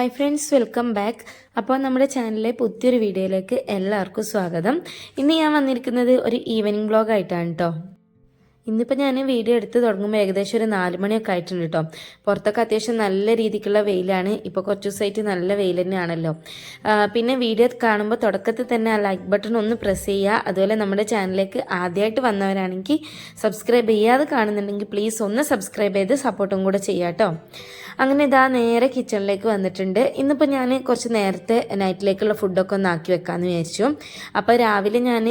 Hi friends welcome back അപ്പോൾ നമ്മുടെ ചാനലിലെ പുതിയൊരു വീഡിയോയിലേക്ക് എല്ലാവർക്കും സ്വാഗതം. ഇന്ന് ഞാൻ വന്നിരിക്കുന്നത് ഒരു ഈവനിങ് ബ്ലോഗായിട്ടാണ് കേട്ടോ ഇന്നിപ്പോൾ ഞാൻ വീഡിയോ എടുത്ത് തുടങ്ങുമ്പോൾ ഏകദേശം ഒരു നാല് മണിയൊക്കെ ആയിട്ടുണ്ട് കേട്ടോ പുറത്തൊക്കെ അത്യാവശ്യം നല്ല രീതിക്കുള്ള വെയിലാണ്. ഇപ്പോൾ കുറച്ച് ദിവസമായിട്ട് നല്ല വെയിൽ തന്നെയാണല്ലോ. പിന്നെ വീഡിയോ കാണുമ്പോൾ തുടക്കത്തിൽ തന്നെ ആ ലൈക്ക് ബട്ടൺ ഒന്ന് പ്രസ് ചെയ്യുക. അതുപോലെ നമ്മുടെ ചാനലിലേക്ക് ആദ്യമായിട്ട് വന്നവരാണെങ്കിൽ സബ്സ്ക്രൈബ് ചെയ്യാതെ കാണുന്നുണ്ടെങ്കിൽ പ്ലീസ് ഒന്ന് സബ്സ്ക്രൈബ് ചെയ്ത് സപ്പോർട്ടും കൂടെ ചെയ്യാം കേട്ടോ അങ്ങനെ ഇതാ നേരെ കിച്ചണിലേക്ക് വന്നിട്ടുണ്ട്. ഇന്നിപ്പോൾ ഞാൻ കുറച്ച് നേരത്തെ നൈറ്റിലേക്കുള്ള ഫുഡൊക്കെ ഒന്ന് ആക്കി വെക്കാമെന്ന് വിചാരിച്ചു. അപ്പോൾ രാവിലെ ഞാൻ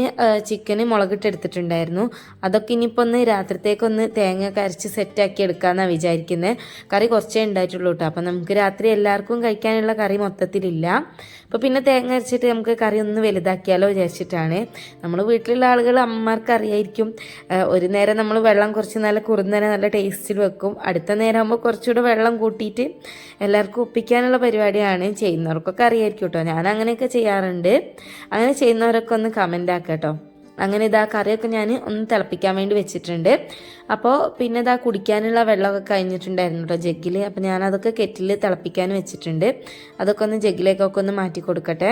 ചിക്കന് മുളകിട്ട് എടുത്തിട്ടുണ്ടായിരുന്നു. അതൊക്കെ ഇനിയിപ്പോൾ ഒന്ന് രാത്രിത്തേക്കൊന്ന് തേങ്ങ കരച്ച് സെറ്റാക്കി എടുക്കാമെന്നാണ് വിചാരിക്കുന്നത് കറി കുറച്ചേ ഉണ്ടായിട്ടുള്ളൂ കേട്ടോ അപ്പോൾ നമുക്ക് രാത്രി എല്ലാവർക്കും കഴിക്കാനുള്ള കറി മൊത്തത്തിലില്ല. അപ്പോൾ പിന്നെ തേങ്ങ അരച്ചിട്ട് നമുക്ക് കറി ഒന്ന് വലുതാക്കിയാലോ വിചാരിച്ചിട്ടാണ്. നമ്മൾ വീട്ടിലുള്ള ആളുകൾ അമ്മമാർക്ക് അറിയായിരിക്കും ഒരു നേരം നമ്മൾ വെള്ളം കുറച്ച് നല്ല കുറുന്നനെ നല്ല ടേസ്റ്റിൽ വെക്കും. അടുത്ത നേരം ആകുമ്പോൾ കുറച്ചുകൂടെ വെള്ളം കൂട്ടിയിട്ട് എല്ലാവർക്കും ഒപ്പിക്കാനുള്ള പരിപാടിയാണ് ചെയ്യുന്നവർക്കൊക്കെ അറിയായിരിക്കും കേട്ടോ ഞാൻ അങ്ങനെയൊക്കെ ചെയ്യാറുണ്ട്. അങ്ങനെ ചെയ്യുന്നവരൊക്കെ ഒന്ന് കമന്റ് ആക്കാം കേട്ടോ അങ്ങനെ ഇതാ കറിയൊക്കെ ഞാൻ ഒന്ന് തിളപ്പിക്കാൻ വേണ്ടി വെച്ചിട്ടുണ്ട്. അപ്പോൾ പിന്നെ ഇതാ കുടിക്കാനുള്ള വെള്ളമൊക്കെ കഴിഞ്ഞിട്ടുണ്ടായിരുന്നു കേട്ടോ ജഗ്ഗിൽ അപ്പോൾ ഞാൻ അതൊക്കെ കെറ്റിൽ തിളപ്പിക്കാൻ വെച്ചിട്ടുണ്ട്. അതൊക്കെ ഒന്ന് ജഗ്ഗിലേക്കൊക്കെ ഒന്ന് മാറ്റി കൊടുക്കട്ടെ.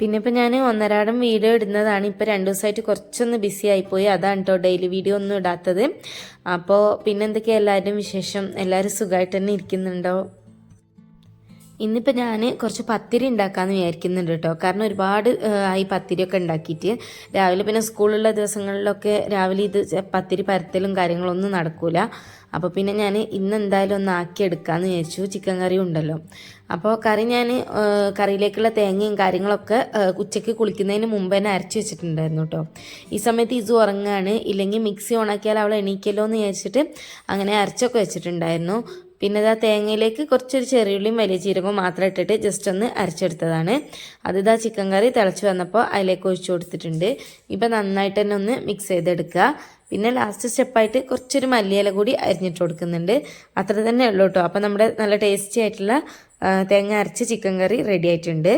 പിന്നെ ഇപ്പം ഞാൻ ഒന്നരാടം വീഡിയോ ഇടുന്നതാണ്. ഇപ്പോൾ രണ്ട് ദിവസമായിട്ട് കുറച്ചൊന്ന് ബിസി ആയിപ്പോയി. അതാണ് കേട്ടോ ഡെയിലി വീഡിയോ ഒന്നും ഇടാത്തത്. അപ്പോൾ പിന്നെ എന്തൊക്കെയാണ് എല്ലാവരുടെയും വിശേഷം? എല്ലാവരും സുഖമായിട്ട് തന്നെ ഇരിക്കുന്നുണ്ടോ? ഇന്നിപ്പോൾ ഞാൻ കുറച്ച് പത്തിരി ഉണ്ടാക്കാമെന്ന് വിചാരിക്കുന്നുണ്ട് കേട്ടോ കാരണം ഒരുപാട് ആയി പത്തിരിയൊക്കെ ഉണ്ടാക്കിയിട്ട്. രാവിലെ പിന്നെ സ്കൂളുള്ള ദിവസങ്ങളിലൊക്കെ രാവിലെ ഇത് പത്തിരി പരത്തലും കാര്യങ്ങളൊന്നും നടക്കൂല. അപ്പോൾ പിന്നെ ഞാൻ ഇന്ന് എന്തായാലും ഒന്ന് ആക്കി എടുക്കാമെന്ന് വിചാരിച്ചു. ചിക്കൻ കറി ഉണ്ടല്ലോ. അപ്പോൾ കറി ഞാൻ കറിയിലേക്കുള്ള തേങ്ങയും കാര്യങ്ങളൊക്കെ ഉച്ചയ്ക്ക് കുളിക്കുന്നതിന് മുമ്പ് തന്നെ അരച്ച് വെച്ചിട്ടുണ്ടായിരുന്നു കേട്ടോ ഈ സമയത്ത് ഇത് ഉറങ്ങാണ്. ഇല്ലെങ്കിൽ മിക്സി ഓണാക്കിയാൽ അവൾ എണീക്കല്ലോ എന്ന് വിചാരിച്ചിട്ട് അങ്ങനെ അരച്ചൊക്കെ വെച്ചിട്ടുണ്ടായിരുന്നു. പിന്നെ ഇതാ തേങ്ങയിലേക്ക് കുറച്ചൊരു ചെറിയുള്ളിയും വലിയ ജീരകവും മാത്രം ഇട്ടിട്ട് ജസ്റ്റ് ഒന്ന് അരച്ചെടുത്തതാണ്. അത് ഇതാ ചിക്കൻ കറി തിളച്ച് വന്നപ്പോൾ അതിലേക്ക് ഒഴിച്ചു കൊടുത്തിട്ടുണ്ട്. ഇപ്പം നന്നായിട്ട് തന്നെ ഒന്ന് മിക്സ് ചെയ്തെടുക്കുക. പിന്നെ ലാസ്റ്റ് സ്റ്റെപ്പായിട്ട് കുറച്ചൊരു മല്ലിയില കൂടി അരിഞ്ഞിട്ട് കൊടുക്കുന്നുണ്ട്. അത്ര തന്നെ ഉള്ളൂ കേട്ടോ അപ്പം നമ്മുടെ നല്ല ടേസ്റ്റി ആയിട്ടുള്ള തേങ്ങ അരച്ച് ചിക്കൻ കറി റെഡി ആയിട്ടുണ്ട്.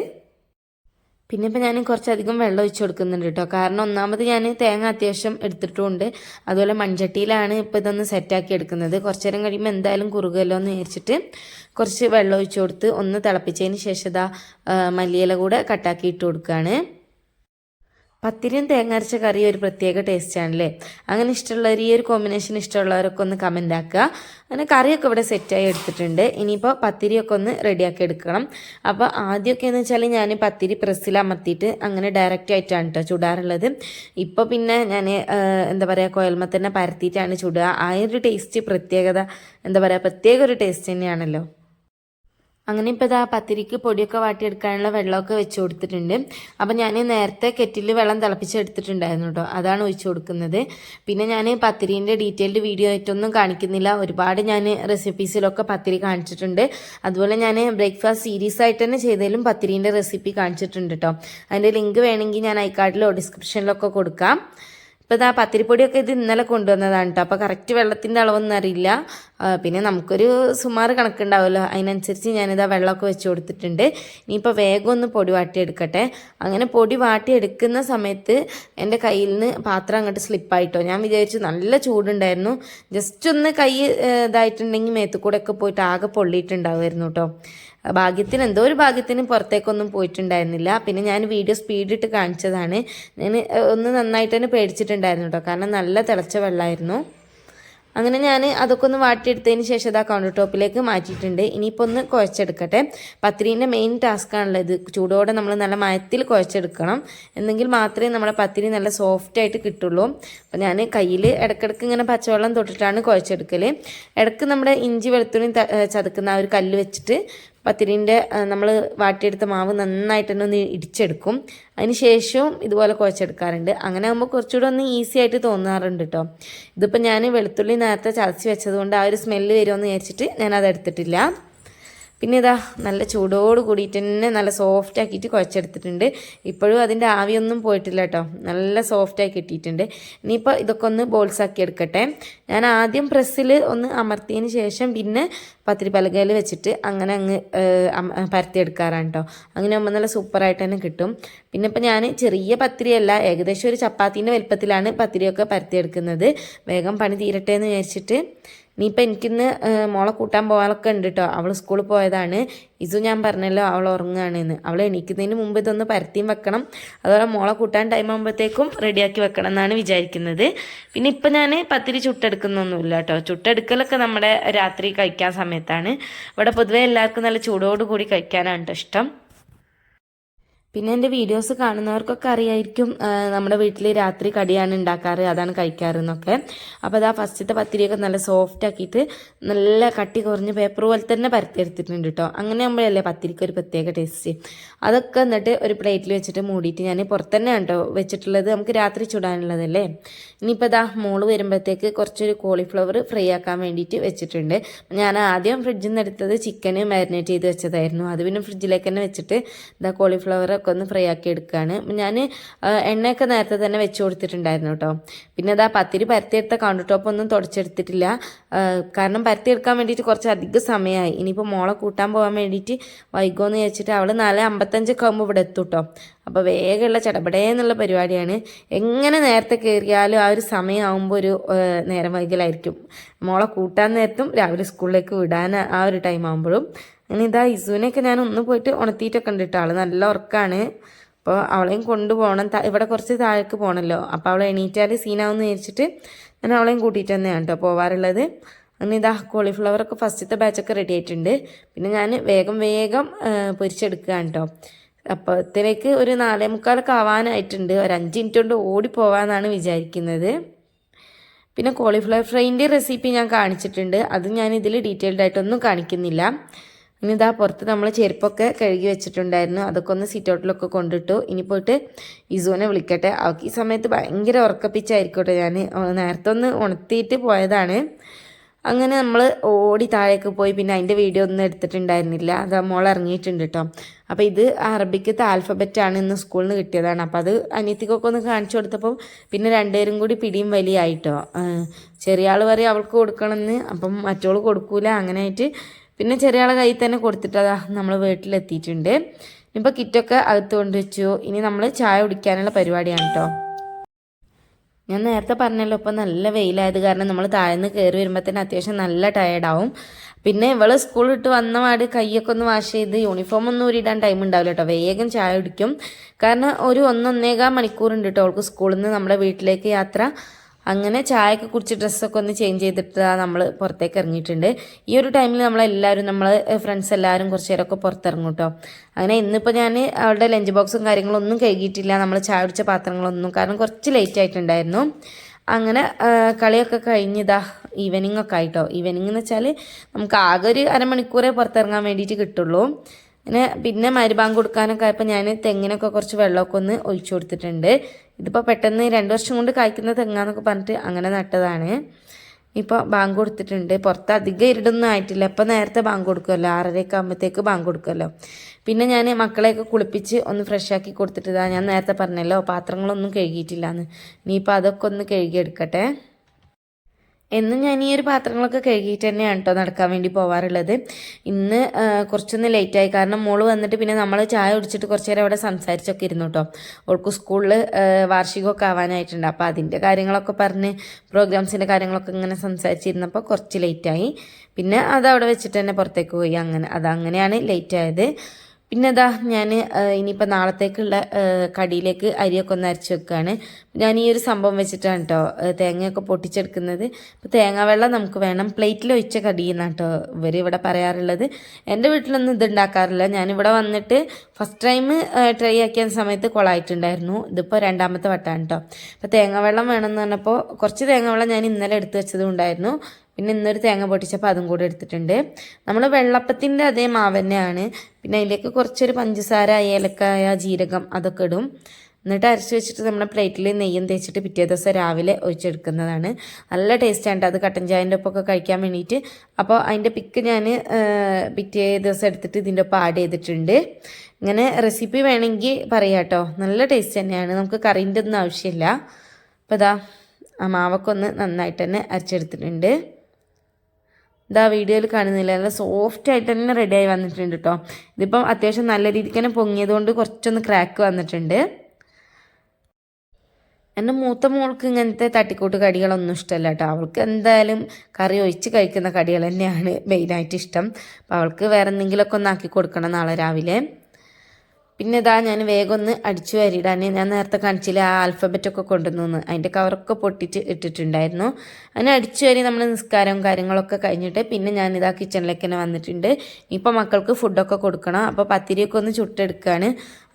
പിന്നെ ഇപ്പം ഞാൻ കുറച്ചധികം വെള്ളം ഒഴിച്ച് കൊടുക്കുന്നുണ്ട് കേട്ടോ കാരണം ഒന്നാമത് ഞാൻ തേങ്ങ അത്യാവശ്യം എടുത്തിട്ടുമുണ്ട്. അതുപോലെ മൺചട്ടിയിലാണ് ഇപ്പോൾ ഇതൊന്ന് സെറ്റാക്കി എടുക്കുന്നത്. കുറച്ച് നേരം കഴിയുമ്പോൾ എന്തായാലും കുറുകല്ലോ എന്ന് വിചാരിച്ചിട്ട് കുറച്ച് വെള്ളം ഒഴിച്ച് കൊടുത്ത് ഒന്ന് തിളപ്പിച്ചതിന് ശേഷം ഇതാ മല്ലിയില കൂടെ കട്ടാക്കി ഇട്ട് കൊടുക്കുകയാണ് പത്തിരിയും തേങ്ങ അരച്ച കറി ഒരു പ്രത്യേക ടേസ്റ്റാണല്ലേ അങ്ങനെ ഇഷ്ടമുള്ളവർ ഈ ഒരു കോമ്പിനേഷൻ ഇഷ്ടമുള്ളവരൊക്കെ ഒന്ന് കമന്റ് ആക്കുക. അങ്ങനെ കറിയൊക്കെ ഇവിടെ സെറ്റായി എടുത്തിട്ടുണ്ട്. ഇനിയിപ്പോൾ പത്തിരിയൊക്കെ ഒന്ന് റെഡിയാക്കി എടുക്കണം. അപ്പോൾ ആദ്യമൊക്കെ എന്ന് വെച്ചാൽ ഞാൻ പത്തിരി പ്രസ്സിൽ അമർത്തിയിട്ട് അങ്ങനെ ഡയറക്റ്റ് ആയിട്ടാണ് കേട്ടോ ചുടാറുള്ളത്. ഇപ്പോൾ പിന്നെ ഞാൻ എന്താ പറയുക കോയൽമ തന്നെ പരത്തിയിട്ടാണ് ചുടുക. ആ ഒരു ടേസ്റ്റ് പ്രത്യേകത എന്താ പറയുക പ്രത്യേക ഒരു ടേസ്റ്റ് തന്നെയാണല്ലോ. അങ്ങനെ ഇപ്പോൾ ഇതാ പത്തിരിക്ക് പൊടിയൊക്കെ വാട്ടിയെടുക്കാനുള്ള വെള്ളമൊക്കെ വെച്ച് കൊടുത്തിട്ടുണ്ട്. അപ്പം ഞാൻ നേരത്തെ കെറ്റിൽ വെള്ളം തിളപ്പിച്ചെടുത്തിട്ടുണ്ടായിരുന്നു കേട്ടോ. അതാണ് ഒഴിച്ചു കൊടുക്കുന്നത്. പിന്നെ ഞാൻ പത്തിരീന്റെ ഡീറ്റെയിൽഡ് വീഡിയോ ആയിട്ടൊന്നും കാണിക്കുന്നില്ല. ഒരുപാട് ഞാൻ റെസിപ്പീസിലൊക്കെ പത്തിരി കാണിച്ചിട്ടുണ്ട്. അതുപോലെ ഞാൻ ബ്രേക്ക്ഫാസ്റ്റ് സീരീസ് ആയിട്ട് തന്നെ ചെയ്തതിലും പത്തിരീന്റെ റെസിപ്പി കാണിച്ചിട്ടുണ്ട് കേട്ടോ. അതിന്റെ ലിങ്ക് വേണമെങ്കിൽ ഞാൻ ഐക്കാർഡിലോ ഡിസ്ക്രിപ്ഷനിലൊക്കെ കൊടുക്കാം. ഇപ്പോൾ ഇതാ പത്തിരിപ്പൊടിയൊക്കെ ഇത് ഇന്നലെ കൊണ്ടുവന്നതാണ് കേട്ടോ അപ്പോൾ കറക്റ്റ് വെള്ളത്തിന്റെ അളവൊന്നും അറിയില്ല. ആ, പിന്നെ നമുക്കൊരു സുമാറ് കണക്കുണ്ടാവുമല്ലോ അതിനനുസരിച്ച് ഞാനിതാ വെള്ളമൊക്കെ വെച്ച് കൊടുത്തിട്ടുണ്ട്. ഇനിയിപ്പോൾ വേഗം ഒന്ന് പൊടി വാട്ടിയെടുക്കട്ടെ. അങ്ങനെ പൊടി വാട്ടിയെടുക്കുന്ന സമയത്ത് എന്റെ കയ്യിൽ നിന്ന് പാത്രം അങ്ങോട്ട് സ്ലിപ്പായിട്ടോ. ഞാൻ വിചാരിച്ചു നല്ല ചൂടുണ്ടായിരുന്നു. ജസ്റ്റ് ഒന്ന് കൈ ഇതായിട്ടുണ്ടെങ്കിൽ മേത്തു കൂടെ ഒക്കെ പോയിട്ട് ആകെ പൊള്ളിയിട്ടുണ്ടാവുമായിരുന്നു കേട്ടോ ഭാഗ്യത്തിന് എന്തോ ഒരു ഭാഗ്യത്തിന് പുറത്തേക്കൊന്നും പോയിട്ടുണ്ടായിരുന്നില്ല. പിന്നെ ഞാൻ വീഡിയോ സ്പീഡിട്ട് കാണിച്ചതാണ്. ഞാൻ ഒന്ന് നന്നായിട്ട് തന്നെ പേടിച്ചിട്ടുണ്ടായിരുന്നു കേട്ടോ കാരണം നല്ല തിളച്ച വെള്ളമായിരുന്നു അങ്ങനെ ഞാൻ അതൊക്കെ ഒന്ന് വാട്ടിയെടുത്തതിന് ശേഷം അത് ആ കൗണ്ടർ ടോപ്പിലേക്ക് മാറ്റിയിട്ടുണ്ട്. ഇനിയിപ്പോൾ ഒന്ന് കുഴച്ചെടുക്കട്ടെ. പത്തിരീന്റെ മെയിൻ ടാസ്ക്കാണല്ലോ ഇത് ചൂടോടെ നമ്മൾ നല്ല മയത്തിൽ കുഴച്ചെടുക്കണം. എന്നെങ്കിൽ മാത്രമേ നമ്മുടെ പത്തിരി നല്ല സോഫ്റ്റ് ആയിട്ട് കിട്ടുള്ളൂ. അപ്പോൾ ഞാൻ കയ്യിൽ ഇടയ്ക്കിടയ്ക്ക് ഇങ്ങനെ പച്ചവെള്ളം തൊട്ടിട്ടാണ് കുഴച്ചെടുക്കൽ ഇടയ്ക്ക് നമ്മുടെ ഇഞ്ചി വെളുത്തുള്ളി ചതക്കുന്ന ആ ഒരു കല്ല് വെച്ചിട്ട് പത്തിരീന്റെ നമ്മൾ വാട്ടിയെടുത്ത മാവ് നന്നായിട്ട് തന്നെ ഒന്ന് ഇടിച്ചെടുക്കും. അതിന് ശേഷവും ഇതുപോലെ കുഴച്ചെടുക്കാറുണ്ട്. അങ്ങനെ ആകുമ്പോൾ കുറച്ചുകൂടെ ഒന്ന് ഈസി ആയിട്ട് തോന്നാറുണ്ട് കേട്ടോ ഇതിപ്പോൾ ഞാൻ വെളുത്തുള്ളി നേരത്തെ ചതച്ച് വെച്ചതുകൊണ്ട് ആ ഒരു സ്മെല്ല് വരുമെന്ന് വിചാരിച്ചിട്ട് ഞാനത് എടുത്തിട്ടില്ല. പിന്നെ ഇതാ നല്ല ചൂടോട് കൂടിയിട്ട് തന്നെ നല്ല സോഫ്റ്റ് ആക്കിയിട്ട് കുഴച്ചെടുത്തിട്ടുണ്ട്. ഇപ്പോഴും അതിന്റെ ആവിയൊന്നും പോയിട്ടില്ല കേട്ടോ നല്ല സോഫ്റ്റ് ആക്കി കിട്ടിയിട്ടുണ്ട്. ഇനിയിപ്പോൾ ഇതൊക്കെ ഒന്ന് ബോൾസ് ആക്കി എടുക്കട്ടെ. ഞാൻ ആദ്യം പ്രസ്സിൽ ഒന്ന് അമർത്തിയതിന് ശേഷം പിന്നെ പത്തിരി പലകയിൽ വെച്ചിട്ട് അങ്ങനെ അങ്ങ് പരത്തിയെടുക്കാറാണ് കേട്ടോ അങ്ങനെ ആകുമ്പോൾ നല്ല സൂപ്പറായിട്ട് തന്നെ കിട്ടും. പിന്നെ ഇപ്പം ഞാൻ ചെറിയ പത്തിരിയല്ല ഏകദേശം ഒരു ചപ്പാത്തീന്റെ വലുപ്പത്തിലാണ് പത്തിരിയൊക്കെ പരത്തിയെടുക്കുന്നത്. വേഗം പണി തീരട്ടെ എന്ന് വിചാരിച്ചിട്ട് ഇനിയിപ്പോൾ എനിക്കിന്ന് മോളെ കൂട്ടാൻ പോകാനൊക്കെ ഉണ്ട് കേട്ടോ അവൾ സ്കൂളിൽ പോയതാണ്. ഇതു ഞാൻ പറഞ്ഞല്ലോ അവൾ ഉറങ്ങുകയാണെന്ന്. അവൾ എണീക്കുന്നതിന് മുമ്പ് ഇതൊന്ന് പരത്തിയും വെക്കണം. അതുപോലെ മോളെ കൂട്ടാൻ ടൈം ആകുമ്പോഴത്തേക്കും റെഡിയാക്കി വെക്കണം എന്നാണ് വിചാരിക്കുന്നത്. പിന്നെ ഇപ്പം ഞാൻ പത്തിരി ചുട്ടെടുക്കുന്നൊന്നുമില്ല കേട്ടോ ചുട്ടെടുക്കലൊക്കെ നമ്മുടെ രാത്രി കഴിക്കാൻ സമയത്താണ്. ഇവിടെ പൊതുവേ എല്ലാവർക്കും നല്ല ചൂടോടുകൂടി കഴിക്കാനാണ് കേട്ടോ ഇഷ്ടം. പിന്നെ എന്റെ വീഡിയോസ് കാണുന്നവർക്കൊക്കെ അറിയായിരിക്കും നമ്മുടെ വീട്ടിൽ രാത്രി കടിയാണ് ഉണ്ടാക്കാറ് അതാണ് കഴിക്കാറ് എന്നൊക്കെ. അപ്പോൾ അതാ ഫസ്റ്റത്തെ പത്തിരിയൊക്കെ നല്ല സോഫ്റ്റ് ആക്കിയിട്ട് നല്ല കട്ടി കുറഞ്ഞ് പേപ്പർ പോലെ തന്നെ പരത്തിയെടുത്തിട്ടുണ്ട് കേട്ടോ അങ്ങനെ ആകുമ്പോഴല്ലേ പത്തിരിക്ക് ഒരു പ്രത്യേക ടേസ്റ്റ് അതൊക്കെ എന്നിട്ട് ഒരു പ്ലേറ്റിൽ വെച്ചിട്ട് മൂടിയിട്ട് ഞാൻ പുറത്ത് തന്നെയാണ് കേട്ടോ വെച്ചിട്ടുള്ളത്. നമുക്ക് രാത്രി ചുടാനുള്ളതല്ലേ. ഇനിയിപ്പോൾ ഇതാ മോൾ വരുമ്പോഴത്തേക്ക് കുറച്ചൊരു കോളിഫ്ലവർ ഫ്രൈ ആക്കാൻ വേണ്ടിയിട്ട് വെച്ചിട്ടുണ്ട്. ഞാൻ ആദ്യം ഫ്രിഡ്ജിൽ നിന്ന് എടുത്തത് ചിക്കന് മാരിനേറ്റ് ചെയ്ത് വെച്ചതായിരുന്നു. അത് പിന്നെ ഫ്രിഡ്ജിലേക്ക് തന്നെ വെച്ചിട്ട് ഇതാ കോളിഫ്ലവർ ഒക്കെ ഒന്ന് ഫ്രൈ ആക്കി എടുക്കുകയാണ് ഞാൻ എണ്ണയൊക്കെ നേരത്തെ തന്നെ വെച്ച് കൊടുത്തിട്ടുണ്ടായിരുന്നു കേട്ടോ. പിന്നെ അതാ പത്തിരി പരത്തിയെടുത്ത കൗണ്ടർ ടോപ്പ് ഒന്നും തുടച്ചെടുത്തിട്ടില്ല. കാരണം പരത്തിയെടുക്കാൻ വേണ്ടിയിട്ട് കുറച്ച് അധികം സമയമായി. ഇനിയിപ്പോൾ മോളെ കൂട്ടാൻ പോകാൻ വേണ്ടിയിട്ട് വൈകോന്ന് ചോദിച്ചിട്ട് അവൾ നാല് അമ്പത്തഞ്ചൊക്കെ ആകുമ്പോൾ ഇവിടെ എത്തും കേട്ടോ. അപ്പോൾ വേഗമുള്ള ചടപടേ എന്നുള്ള പരിപാടിയാണ്. എങ്ങനെ നേരത്തെ കയറിയാലും ആ ഒരു സമയമാകുമ്പോൾ ഒരു നേരം വൈകലായിരിക്കും. മോളെ കൂട്ടാൻ നേരത്തും രാവിലെ സ്കൂളിലേക്ക് വിടാൻ ആ ഒരു ടൈം ആകുമ്പോഴും അങ്ങനെ ഇതാ ഇസുവിനെയൊക്കെ ഞാൻ ഒന്ന് പോയിട്ട് ഉണർത്തിയിട്ടൊക്കെ ഉണ്ട് കേട്ടോ ആൾ നല്ല ഉറക്കാണ്. അപ്പോൾ അവളെയും കൊണ്ടുപോകണം. ഇവിടെ കുറച്ച് താഴേക്ക് പോകണമല്ലോ അപ്പോൾ അവളെ എണീറ്റാൽ സീനാവെന്ന് വിചാരിച്ചിട്ട് ഞാൻ അവളെയും കൂട്ടിയിട്ട് തന്നെയാണ് കേട്ടോ പോവാറുള്ളത്. അങ്ങനെ ഇതാ കോളിഫ്ലവറൊക്കെ ഫസ്റ്റത്തെ ബാച്ചൊക്കെ റെഡി ആയിട്ടുണ്ട്. പിന്നെ ഞാൻ വേഗം വേഗം പൊരിച്ചെടുക്കുകയാണ് കേട്ടോ അപ്പോഴത്തേക്ക് ഒരു നാലേ മുക്കാലൊക്കെ ആവാനായിട്ടുണ്ട്. ഒരു അഞ്ച് മിനിറ്റ് കൊണ്ട് ഓടിപ്പോവാന്നാണ് വിചാരിക്കുന്നത്. പിന്നെ കോളിഫ്ലവർ ഫ്രൈന്റെ റെസിപ്പി ഞാൻ കാണിച്ചിട്ടുണ്ട്. അത് ഞാൻ ഇതിൽ ഡീറ്റെയിൽഡ് ആയിട്ടൊന്നും കാണിക്കുന്നില്ല. ഇനി ഇതാ പുറത്ത് നമ്മൾ ചെരുപ്പൊക്കെ കഴുകി വെച്ചിട്ടുണ്ടായിരുന്നു. അതൊക്കെ ഒന്ന് സിറ്റ് ഔട്ടിലൊക്കെ കൊണ്ടിട്ടു. ഇനി പോയിട്ട് ഇസുവിനെ വിളിക്കട്ടെ. അവൾക്ക് ഈ സമയത്ത് ഭയങ്കര ഉറക്കപ്പിച്ചായിരിക്കട്ടെ ഞാൻ നേരത്തെ ഒന്ന് ഉണർത്തിയിട്ട് പോയതാണ്. അങ്ങനെ നമ്മൾ ഓടി താഴേക്ക് പോയി. പിന്നെ അതിന്റെ വീഡിയോ ഒന്നും എടുത്തിട്ടുണ്ടായിരുന്നില്ല. അത് മോൾ ഇറങ്ങിയിട്ടുണ്ട് കേട്ടോ അപ്പോൾ ഇത് അറബിക്കത്തെ ആൽഫബറ്റാണ് ഇന്ന് സ്കൂളിൽ നിന്ന് കിട്ടിയതാണ്. അപ്പോൾ അത് അനിയത്തിക്കൊക്കെ ഒന്ന് കാണിച്ചു കൊടുത്തപ്പോൾ പിന്നെ രണ്ടുപേരും കൂടി പിടിയും വലിയായിട്ടോ ചെറിയ ആൾ വരെ അവൾക്ക് കൊടുക്കണമെന്ന്. അപ്പം മറ്റോൾ കൊടുക്കൂല. അങ്ങനെ ആയിട്ട് പിന്നെ ചെറിയ ആളെ കയ്യിൽ തന്നെ കൊടുത്തിട്ടതാ നമ്മൾ വീട്ടിലെത്തിയിട്ടുണ്ട്. ഇപ്പോൾ കിറ്റൊക്കെ അകത്ത് കൊണ്ട് വെച്ചു. ഇനി നമ്മൾ ചായ കുടിക്കാനുള്ള പരിപാടിയാണ് കേട്ടോ ഞാൻ നേരത്തെ പറഞ്ഞല്ലോ ഇപ്പം നല്ല വെയിലായത് കാരണം നമ്മൾ താഴ്ന്ന് കയറി വരുമ്പോൾ തന്നെ അത്യാവശ്യം നല്ല ടയേർഡാവും പിന്നെ ഇവൾ സ്കൂൾ വിട്ട് വന്ന പാട് കൈയൊക്കെ ഒന്ന് വാഷ് ചെയ്ത് യൂണിഫോം ഒന്നും ഊരിടാൻ ടൈം ഉണ്ടാവില്ല കേട്ടോ വേഗം ചായ കുടിക്കും. കാരണം ഒരു ഒന്നൊന്നേകാൽ മണിക്കൂറുണ്ട് കേട്ടോ അവൾക്ക് സ്കൂളിൽ നിന്ന് നമ്മുടെ വീട്ടിലേക്ക് യാത്ര. അങ്ങനെ ചായയൊക്കെ കുടിച്ച് ഡ്രസ്സൊക്കെ ഒന്ന് ചേഞ്ച് ചെയ്തിട്ട് നമ്മൾ പുറത്തേക്ക് ഇറങ്ങിയിട്ടുണ്ട്. ഈ ഒരു ടൈമിൽ നമ്മളെല്ലാവരും നമ്മൾ ഫ്രണ്ട്സ് എല്ലാവരും കുറച്ച് നേരമൊക്കെ പുറത്തിറങ്ങും കേട്ടോ. അങ്ങനെ ഇന്നിപ്പോൾ ഞാൻ അവളുടെ ലഞ്ച് ബോക്സും കാര്യങ്ങളൊന്നും കഴുകിയിട്ടില്ല. നമ്മൾ ചായ കുടിച്ച പാത്രങ്ങളൊന്നും കാരണം കുറച്ച് ലേറ്റ് ആയിട്ടുണ്ടായിരുന്നു. അങ്ങനെ കളിയൊക്കെ കഴിഞ്ഞിതാ ഈവനിങ് ഒക്കെ ആയിട്ടോ. ഈവനിങ് എന്ന് വെച്ചാൽ നമുക്ക് ആകെ ഒരു അരമണിക്കൂറേ പുറത്തിറങ്ങാൻ വേണ്ടിയിട്ട് കിട്ടുള്ളൂ. പിന്നെ പിന്നെ മരുഭാഗം കൊടുക്കാനൊക്കെ ആയപ്പോൾ ഞാൻ തെങ്ങിനൊക്കെ കുറച്ച് വെള്ളമൊക്കെ ഒന്ന് ഒഴിച്ചു കൊടുത്തിട്ടുണ്ട്. ഇതിപ്പോൾ പെട്ടെന്ന് രണ്ട് വർഷം കൊണ്ട് കായ്ക്കുന്ന തെങ്ങാന്നൊക്കെ പറഞ്ഞിട്ട് അങ്ങനെ നട്ടതാണ്. ഇപ്പോൾ ബാങ്ക് കൊടുത്തിട്ടുണ്ട്. പുറത്ത് അധികം ഇരുടൊന്നും ആയിട്ടില്ല. ഇപ്പം നേരത്തെ ബാങ്ക് കൊടുക്കുമല്ലോ ആറരയൊക്കെ ആകുമ്പോഴത്തേക്ക് ബാങ്ക് കൊടുക്കുമല്ലോ പിന്നെ ഞാൻ മക്കളെയൊക്കെ കുളിപ്പിച്ച് ഒന്ന് ഫ്രഷ് ആക്കി കൊടുത്തിട്ടതാ ഞാൻ നേരത്തെ പറഞ്ഞല്ലോ പാത്രങ്ങളൊന്നും കഴുകിയിട്ടില്ലാന്ന്. ഇനിയിപ്പോൾ അതൊക്കെ ഒന്ന് കഴുകിയെടുക്കട്ടെ. എന്നും ഞാൻ ഈ ഒരു പാത്രങ്ങളൊക്കെ കഴുകിയിട്ട് തന്നെയാണ് കേട്ടോ നടക്കാൻ വേണ്ടി പോവാറുള്ളത്. ഇന്ന് കുറച്ചൊന്ന് ലേറ്റായി. കാരണം മോൾ വന്നിട്ട് പിന്നെ നമ്മൾ ചായ കുടിച്ചിട്ട് കുറച്ച് നേരം അവിടെ സംസാരിച്ചൊക്കെ ഇരുന്നു കേട്ടോ അവൾക്ക് സ്കൂളിൽ വാർഷികമൊക്കെ ആവാനായിട്ടുണ്ട്. അപ്പോൾ അതിന്റെ കാര്യങ്ങളൊക്കെ പറഞ്ഞ് പ്രോഗ്രാംസിന്റെ കാര്യങ്ങളൊക്കെ ഇങ്ങനെ സംസാരിച്ചിരുന്നപ്പോൾ കുറച്ച് ലേറ്റായി. പിന്നെ അത് അവിടെ വെച്ചിട്ട് തന്നെ പുറത്തേക്ക് പോയി. അങ്ങനെ അത് അങ്ങനെയാണ് ലേറ്റ് ആയത് പിന്നെ അതാ ഞാൻ ഇനിയിപ്പോൾ നാളത്തേക്കുള്ള കടിയിലേക്ക് അരിയൊക്കെ ഒന്ന് അരച്ച് വെക്കുകയാണ് ഞാൻ ഈ ഒരു സംഭവം വെച്ചിട്ടാണ് കേട്ടോ തേങ്ങയൊക്കെ പൊട്ടിച്ചെടുക്കുന്നത്. ഇപ്പോൾ തേങ്ങ വെള്ളം നമുക്ക് വേണം. പ്ലേറ്റിൽ ഒഴിച്ച കടി എന്നാണ് കേട്ടോ ഇവർ ഇവിടെ പറയാറുള്ളത്. എന്റെ വീട്ടിലൊന്നും ഇതുണ്ടാക്കാറില്ല ഞാനിവിടെ വന്നിട്ട് ഫസ്റ്റ് ടൈം ട്രൈ ആക്കിയ സമയത്ത് കൊളായിട്ടുണ്ടായിരുന്നു. ഇതിപ്പോൾ രണ്ടാമത്തെ വട്ടമാണ് കേട്ടോ അപ്പോൾ തേങ്ങ വെള്ളം വേണമെന്ന് പറഞ്ഞപ്പോൾ കുറച്ച് തേങ്ങ വെള്ളം ഞാൻ ഇന്നലെ എടുത്ത് വെച്ചതും ഉണ്ടായിരുന്നു. പിന്നെ ഇന്നൊരു തേങ്ങ പൊട്ടിച്ചപ്പോൾ അതും കൂടെ എടുത്തിട്ടുണ്ട്. നമ്മൾ വെള്ളപ്പത്തിന്റെ അതേ മാവ് തന്നെയാണ്. പിന്നെ അതിലേക്ക് കുറച്ചൊരു പഞ്ചസാര ഏലക്കായ ജീരകം അതൊക്കെ ഇടും. എന്നിട്ട് അരച്ച് വെച്ചിട്ട് നമ്മുടെ പ്ലേറ്റിൽ നെയ്യും തേച്ചിട്ട് പിറ്റേ ദിവസം രാവിലെ ഒഴിച്ചെടുക്കുന്നതാണ്. നല്ല ടേസ്റ്റാണ് അത് കട്ടൻ ചായന്റെ ഒപ്പമൊക്കെ കഴിക്കാൻ വേണ്ടിയിട്ട്. അപ്പോൾ അതിന്റെ പിക്ക് ഞാൻ പിറ്റേ ദിവസം എടുത്തിട്ട് ഇതിന്റെ ഒപ്പം ആഡ് ചെയ്തിട്ടുണ്ട്. ഇങ്ങനെ റെസിപ്പി വേണമെങ്കിൽ പറയാട്ടോ നല്ല ടേസ്റ്റ് തന്നെയാണ്. നമുക്ക് കറീന്റെ ഒന്നും ആവശ്യമില്ല അപ്പോൾ ഇതാ ആ മാവൊക്കെ ഒന്ന് നന്നായിട്ട് തന്നെ അരച്ചെടുത്തിട്ടുണ്ട്. ഇതാ വീഡിയോയിൽ കാണുന്നില്ല? നല്ല സോഫ്റ്റ് ആയിട്ട് തന്നെ റെഡിയായി വന്നിട്ടുണ്ട് കേട്ടോ ഇതിപ്പം അത്യാവശ്യം നല്ല രീതിക്ക് തന്നെ പൊങ്ങിയത് കൊണ്ട് കുറച്ചൊന്ന് ക്രാക്ക് വന്നിട്ടുണ്ട്. എന്റെ മൂത്ത മോൾക്ക് ഇങ്ങനത്തെ തട്ടിക്കൂട്ട് കടികളൊന്നും ഇഷ്ടമല്ല കേട്ടോ അവൾക്ക് എന്തായാലും കറി ഒഴിച്ച് കഴിക്കുന്ന കടികൾ തന്നെയാണ് മെയിനായിട്ട് ഇഷ്ടം. അപ്പോൾ അവൾക്ക് വേറെ എന്തെങ്കിലുമൊക്കെ ഒന്ന് ആക്കി കൊടുക്കണം നാളെ രാവിലെ. പിന്നെ ഇതാ ഞാൻ വേഗം ഒന്ന് അടിച്ചു വരിടാൻ ഞാൻ നേരത്തെ കാണിച്ചില്ല ആ ആൽഫബറ്റൊക്കെ കൊണ്ടുവന്നു അതിന്റെ കവറൊക്കെ പൊട്ടിച്ച് ഇട്ടിട്ടുണ്ടായിരുന്നു. അതിന് അടിച്ചു വരി നമ്മൾ നിസ്കാരവും കാര്യങ്ങളൊക്കെ കഴിഞ്ഞിട്ട് പിന്നെ ഞാൻ ഇതാ കിച്ചണിലേക്ക് തന്നെ വന്നിട്ടുണ്ട്. ഇപ്പോൾ മക്കൾക്ക് ഫുഡൊക്കെ കൊടുക്കണം. അപ്പോൾ പത്തിരിയൊക്കെ ഒന്ന് ചുട്ടെടുക്കുകയാണ്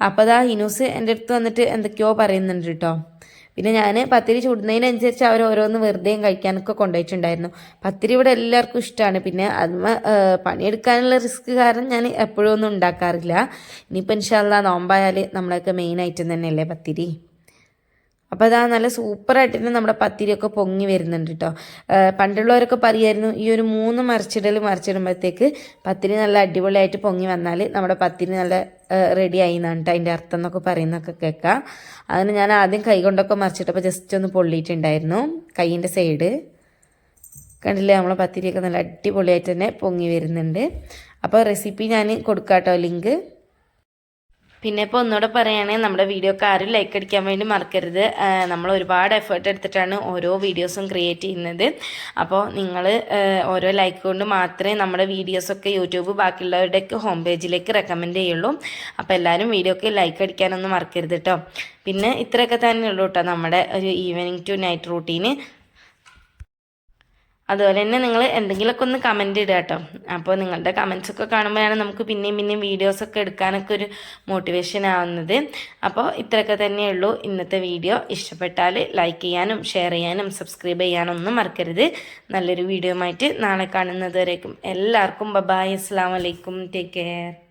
അപ്പോൾ ഇതാ ഹിനൂസ് എന്റെ അടുത്ത് വന്നിട്ട് എന്തൊക്കെയോ പറയുന്നുണ്ട് കേട്ടോ പിന്നെ ഞാൻ പത്തിരി ചുടുന്നതിനനുസരിച്ച് അവർ ഓരോന്ന് വെറുതെയും കഴിക്കാനൊക്കെ കൊണ്ടുപോയിട്ടുണ്ടായിരുന്നു. പത്തിരി ഇവിടെ എല്ലാവർക്കും ഇഷ്ടമാണ് പിന്നെ അതിമ പണിയെടുക്കാനുള്ള റിസ്ക് കാരണം ഞാൻ എപ്പോഴും ഒന്നും ഉണ്ടാക്കാറില്ല. ഇനിയിപ്പോൾ ഇൻഷാല്ല നോമ്പായാൽ നമ്മളൊക്കെ മെയിൻ ഐറ്റം തന്നെയല്ലേ പത്തിരി? അപ്പോൾ അതാ നല്ല സൂപ്പറായിട്ട് തന്നെ നമ്മുടെ പത്തിരിയൊക്കെ പൊങ്ങി വരുന്നുണ്ട് കേട്ടോ പണ്ടുള്ളവരൊക്കെ പറയുമായിരുന്നു ഈ ഒരു മൂന്ന് മറിച്ചിടൽ മറിച്ചിടുമ്പോഴത്തേക്ക് പത്തിരി നല്ല അടിപൊളിയായിട്ട് പൊങ്ങി വന്നാൽ നമ്മുടെ പത്തിരി നല്ല റെഡി ആയി എന്നാണ് കേട്ടോ അതിന്റെ അർത്ഥം എന്നൊക്കെ പറയുന്നൊക്കെ കേൾക്കാം അതിന് ഞാൻ ആദ്യം കൈ കൊണ്ടൊക്കെ മറിച്ചിട്ടപ്പോൾ ജസ്റ്റ് ഒന്ന് പൊള്ളിയിട്ടുണ്ടായിരുന്നു കൈയിന്റെ സൈഡ് കണ്ടില്ലേ നമ്മളെ പത്തിരിയൊക്കെ നല്ല അടിപൊളിയായിട്ട് തന്നെ പൊങ്ങി വരുന്നുണ്ട്. അപ്പോൾ റെസിപ്പി ഞാൻ കൊടുക്കാം കേട്ടോ ലിങ്ക്. പിന്നെ ഇപ്പോൾ ഒന്നുകൂടെ പറയുകയാണെങ്കിൽ നമ്മുടെ വീഡിയോക്ക് ആരും ലൈക്ക് അടിക്കാൻ വേണ്ടി മറക്കരുത്. നമ്മൾ ഒരുപാട് എഫേർട്ട് എടുത്തിട്ടാണ് ഓരോ വീഡിയോസും ക്രിയേറ്റ് ചെയ്യുന്നത്. അപ്പോൾ നിങ്ങൾ ഓരോ ലൈക്ക് കൊണ്ട് മാത്രമേ നമ്മുടെ വീഡിയോസൊക്കെ യൂട്യൂബ് ബാക്കിയുള്ളവരുടെയൊക്കെ ഹോം പേജിലേക്ക് റെക്കമെൻഡ് ചെയ്യുള്ളൂ. അപ്പോൾ എല്ലാവരും വീഡിയോക്ക് ലൈക്ക് അടിക്കാനൊന്നും മറക്കരുത് കേട്ടോ പിന്നെ ഇത്രയൊക്കെ തന്നെ ഉള്ളൂ കേട്ടോ നമ്മുടെ ഒരു ഈവനിങ് ടു നൈറ്റ് റൂട്ടീന് അതുപോലെ തന്നെ നിങ്ങൾ എന്തെങ്കിലുമൊക്കെ ഒന്ന് കമന്റ് ഇടുക കേട്ടോ. അപ്പോൾ നിങ്ങളുടെ കമൻസ് ഒക്കെ കാണുമ്പോഴാണ് നമുക്ക് പിന്നെയും പിന്നെയും വീഡിയോസൊക്കെ എടുക്കാനൊക്കെ ഒരു മോട്ടിവേഷൻ ആവുന്നത്. അപ്പോൾ ഇത്രയൊക്കെ തന്നെയുള്ളൂ ഇന്നത്തെ വീഡിയോ ഇഷ്ടപ്പെട്ടാൽ ലൈക്ക് ചെയ്യാനും ഷെയർ ചെയ്യാനും സബ്സ്ക്രൈബ് ചെയ്യാനും ഒന്നും മറക്കരുത്. നല്ലൊരു വീഡിയോ ആയിട്ട് നാളെ കാണുന്നത് വരേക്കും. എല്ലാവർക്കും ബബായ് അസ്സാം വലൈക്കും ടേക്ക് കെയർ